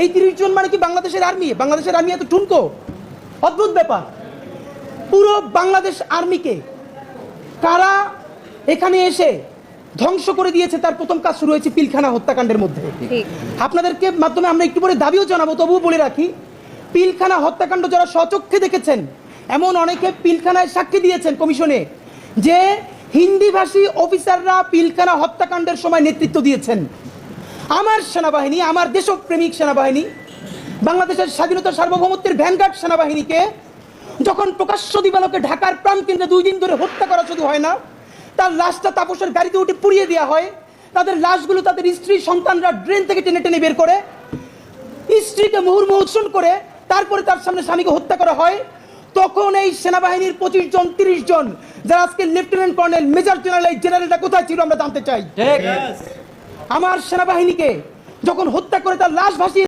এই তিরিশ জন মানে কি বাংলাদেশের আর্মি বাংলাদেশের আর্মি এত ঠুনকো? অদ্ভুত ব্যাপার। পুরো বাংলাদেশ আর্মিকে কারা এখানে এসে ধ্বংস করে দিয়েছে তার প্রথম কাজ শুরু হয়েছে পিলখানা হত্যাকাণ্ডের মধ্যে। আপনাদেরকে মাধ্যমে আমরা একটু পরে দাবিও জানাব তবুও বলে রাখি পিলখানা হত্যাকাণ্ড যারা স্বচক্ষে দেখেছেন এমন অনেকে পিলখানায় সাক্ষী দিয়েছেন কমিশনে যে হিন্দিভাষী অফিসাররা পিলখানা হত্যাকাণ্ডের সময় নেতৃত্ব দিয়েছেন। আমার সেনাবাহিনী আমার দেশপ্রেমিক সেনাবাহিনী বাংলাদেশের স্বাধীনতা সার্বভৌমত্বের ভ্যানগার্ড সেনাবাহিনীকে যখন প্রকাশ্য দিবালোকে ঢাকার প্রাণকেন্দ্রে দুই দিন ধরে হত্যা করা শুধু হয় না তার লাশটা তাপসের গাড়িতে উঠে পুড়িয়ে দেওয়া হয় তাদের লাশগুলো তাদের স্ত্রী সন্তানরা ড্রেন থেকে টেনে টেনে বের করে স্ত্রীকে মুহুর্মুহু উৎসন করে তারপরে তার সামনে স্বামীকে হত্যা করা হয়। তখন এই সেনাবাহিনীর পঁচিশ জন তিরিশ জন যারা আজকে লেফটেন্যান্ট কর্নেল মেজর জেনারেল এই জেনারেলটা কোথায় ছিল আমরা জানতে চাই। আমার সেনাবাহিনীকে যখন হত্যা করে তার লাশ ভাসিয়ে